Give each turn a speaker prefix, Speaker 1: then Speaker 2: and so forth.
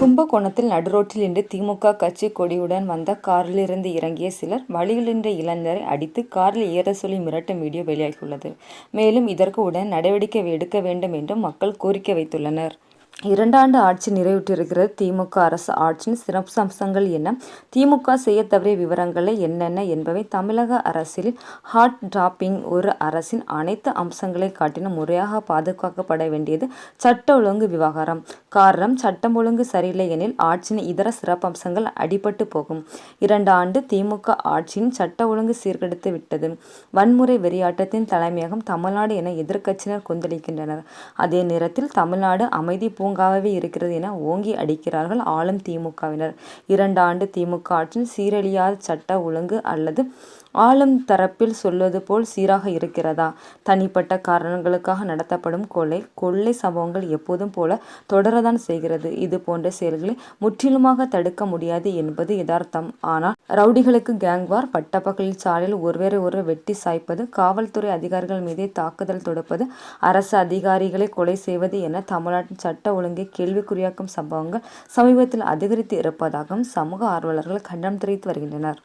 Speaker 1: கும்பகோணத்தில் நடுரோட்டில் இன்று திமுக கட்சி கொடியுடன் வந்த காரிலிருந்து இறங்கிய சிலர் வழியிலின்ற இளைஞரை அடித்து காரில் ஏற சொல்லி மிரட்டும் வீடியோ வெளியாகியுள்ளது. மேலும் இதற்கு உடன் நடவடிக்கை எடுக்க வேண்டும் என்றும் மக்கள் கோரிக்கை வைத்துள்ளனர். இரண்டாண்டு ஆட்சி நிறைவுற்றிருக்கிறது திமுக அரசு ஆட்சியின் சிறப்பம்சங்கள் என்ன? திமுக செய்யத் தவறிய விவரங்களை என்னென்ன என்பவை தமிழக அரசியலில் ஹாட் டிராப்பிங் ஒரு அரசின் அனைத்து அம்சங்களை காட்டிலும் முறையாக பாதுகாக்கப்பட வேண்டியது சட்ட ஒழுங்கு விவகாரம். காரணம் சட்டம் ஒழுங்கு சரியில்லை எனில் ஆட்சியின் இதர சிறப்பம்சங்கள் அடிபட்டு போகும். இரண்டாண்டு திமுக ஆட்சியின் சட்ட ஒழுங்கு சீர்கெடுத்து விட்டது. வன்முறை வெறியாட்டத்தின் தலைமையகம் தமிழ்நாடு என எதிர்க்கட்சியினர் கொந்தளிக்கின்றனர். அதே நேரத்தில் தமிழ்நாடு அமைதி பூங்காவாகவே இருக்கிறது என ஓங்கி அடிக்கிறார்கள் ஆளும் திமுகவினர். இரண்டு ஆண்டு திமுக ஆட்சியில் சீரழியாத சட்ட ஒழுங்கு அல்லது ஆளும் தரப்பில் சொல்வது போல் சீராக இருக்கிறதா? தனிப்பட்ட காரணங்களுக்காக நடத்தப்படும் கொலை கொள்ளை சம்பவங்கள் எப்போதும் போல தொடரதான் செய்கிறது. இது போன்ற செயல்களை முற்றிலுமாக தடுக்க முடியாது என்பது யதார்த்தம். ஆனால் ரவுடிகளுக்கு கேங்வார் பட்டப்பகலில் சாலையில் ஒருவரை ஒருவர் வெட்டி சாய்ப்பது காவல்துறை அதிகாரிகள் மீதே தாக்குதல் தொடுப்பது அரசு அதிகாரிகளை கொலை செய்வது என தமிழ்நாட்டின் சட்ட ஒழுங்கை கேள்விக்குறியாக்கும் சம்பவங்கள் சமீபத்தில் அதிகரித்து இருப்பதாகவும் சமூக ஆர்வலர்கள் கண்டனம் தெரிவித்து வருகின்றனர்.